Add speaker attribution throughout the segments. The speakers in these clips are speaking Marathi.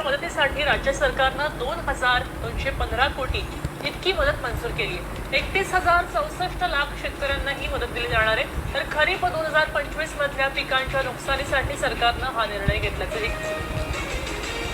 Speaker 1: शेतकऱ्यांच्या मदतीसाठी राज्य सरकारनं दोन हजार दोनशे पंधरा कोटी इतकी मदत मंजूर केली. आहे एकतीस हजार चौसष्ट लाख शेतकऱ्यांना ही मदत दिली जाणार आहे. तर खरीप दोन हजार पंचवीस मधल्या पिकांच्या नुकसानीसाठी सरकारनं हा निर्णय घेतल्याचं एक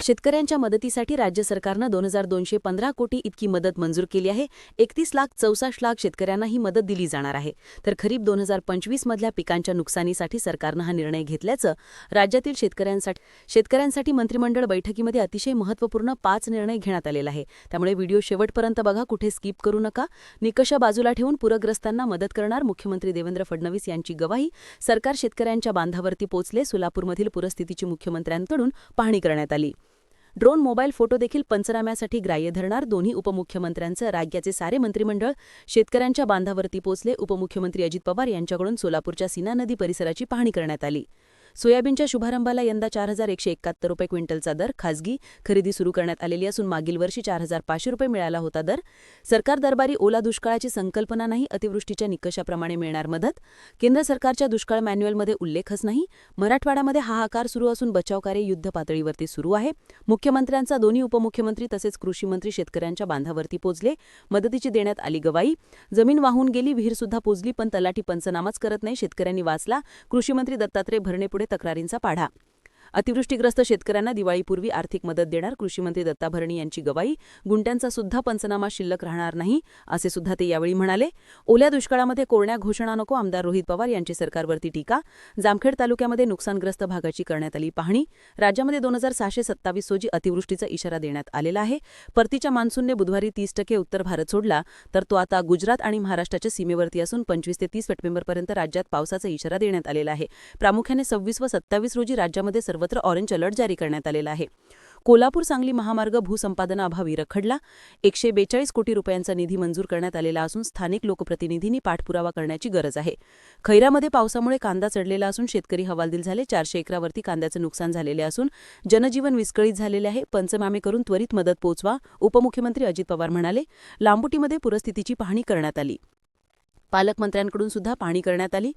Speaker 2: शेतकऱ्यांच्या मदतीसाठी राज्य सरकारनं दोन हजार दोनशे पंधरा कोटी इतकी मदत मंजूर केली आहे. एकतीस लाख चौसष्ट लाख शेतकऱ्यांना ही मदत दिली जाणार आहे. तर खरीप दोन हजार पंचवीस मधल्या पिकांच्या नुकसानीसाठी सरकारनं हा निर्णय घेतल्याचं राज्यातील शेतकऱ्यांसाठी शेतकऱ्यांसाठी मंत्रिमंडळ बैठकीमध्ये अतिशय महत्त्वपूर्ण पाच निर्णय घेण्यात आलेला आहे त्यामुळे व्हिडिओ शेवटपर्यंत बघा कुठे स्किप करू नका. निकष बाजूला ठेवून पूरग्रस्तांना मदत करणार मुख्यमंत्री देवेंद्र फडणवीस यांची गवाही. सरकार शेतकऱ्यांच्या बांधावरती पोचले. सोलापूरमधील पूरस्थितीची मुख्यमंत्र्यांकडून पाहणी करण्यात आली. ड्रोन मोबाईल फोटो देखील पंचनाम्यासाठी ग्राह्य धरणार. दोन्ही उपमुख्यमंत्र्यांचं राज्याचे सारे मंत्रिमंडळ शेतकऱ्यांच्या बांधावरती पोचले. उपमुख्यमंत्री अजित पवार यांच्याकडून सोलापूरच्या सीना नदी परिसराची पाहणी करण्यात आली. सोयाबीनच्या शुभारंभाला यंदा चार हजार एकशे एकाहत्तर रुपये क्विंटलचा दर खासगी खरेदी सुरू करण्यात आलेली असून मागील वर्षी चार हजार पाचशे रुपये मिळाला होता दर. सरकार दरबारी ओला दुष्काळाची संकल्पना नाही अतिवृष्टीच्या निकषाप्रमाणे मिळणार मदत. केंद्र सरकारच्या दुष्काळ मॅन्युअलमध्ये उल्लेखच नाही. मराठवाड्यामध्ये हाहाकार सुरू असून बचावकार्य युद्ध पातळीवरती सुरू आहे. मुख्यमंत्र्यांचा दोन्ही उपमुख्यमंत्री तसेच कृषीमंत्री शेतकऱ्यांच्या बांधावरती पोचले. मदतीची देण्यात आली गवाई जमीन वाहून गेली विहीरसुद्धा पोचली पण तलाठी पंचनामाच करत नाही शेतकऱ्यांनी वाचला. कृषीमंत्री दत्तात्रय भरणेपुढे तक्रारींचा पाढा अतिवृष्टीग्रस्त शेतकऱ्यांना दिवाळीपूर्वी आर्थिक मदत देणार कृषीमंत्री दत्ता भरणी यांची गवाई गुंट्यांचा सुद्धा पंचनामा शिल्लक राहणार नाही असे सुद्धा ते यावेळी म्हणाले. ओल्या दुष्काळामध्ये कोरण्या घोषणा नको आमदार रोहित पवार यांची सरकारवरती टीका. जामखेड तालुक्यामध्ये नुकसानग्रस्त भागाची करण्यात आली पाहणी. राज्यामध्ये दोन हजार सहाशे सत्तावीस रोजी अतिवृष्टीचा इशारा देण्यात आलेला आहे. परतीच्या मान्सूनने बुधवारी तीस टक्के उत्तर भारत सोडला तर तो आता गुजरात आणि महाराष्ट्राच्या सीमेवरती असून पंचवीस ते तीस सप्टेंबरपर्यंत राज्यात पावसाचा इशारा देण्यात आलेला आहे. प्रामुख्याने सव्वीस व सत्तावीस रोजी राज्यामध्ये सर्वत्र ऑरेंज अलर्ट जारी करण्यात आलेला आहे. कोल्हापूर सांगली महामार्ग भूसंपादनाअभावी रखडला. एकशे बेचाळीस कोटी रुपयांचा निधी मंजूर करण्यात आलेला असून स्थानिक लोकप्रतिनिधींनी पाठपुरावा करण्याची गरज आहे. खैरामध्ये पावसामुळे कांदा चढलेला असून शेतकरी हवालदिल झाले. चारशे एकरावरती कांद्याचं नुकसान झालेले असून जनजीवन विस्कळीत झालेले आहे. पंचनामे करून त्वरित मदत पोचवा उपमुख्यमंत्री अजित पवार म्हणाले. लांबुटीमध्ये पूरस्थितीची पाहणी करण्यात आली. पालकमंत्र्यांकडून सुद्धा पाहणी करण्यात आली.